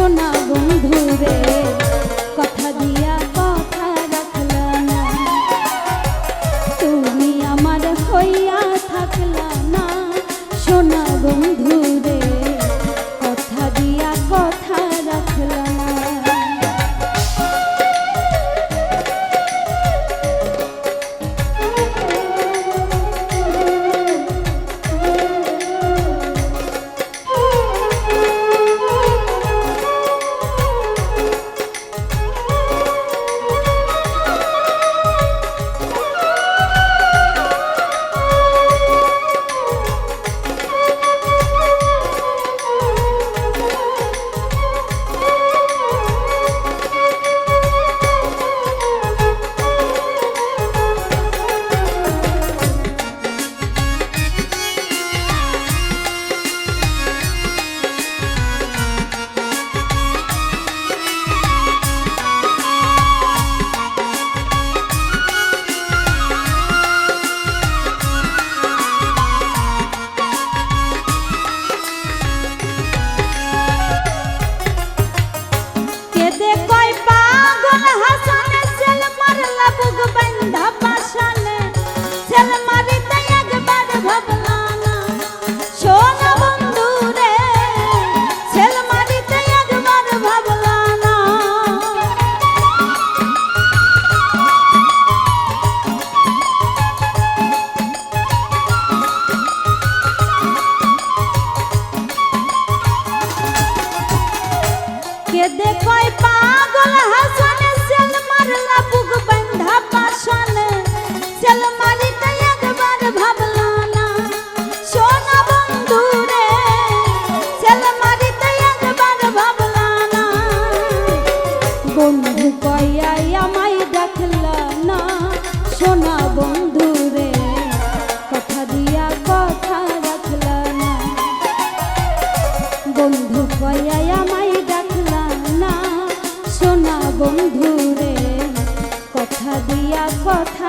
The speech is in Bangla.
শোনা বন্ধু রে শোনা বন্ধু রে, কথা দিয়া কথা রাখলা না। বন্ধু কয়া আমায় ডাকলা না, শোনা বন্ধু রে, কথা দিয়া কথা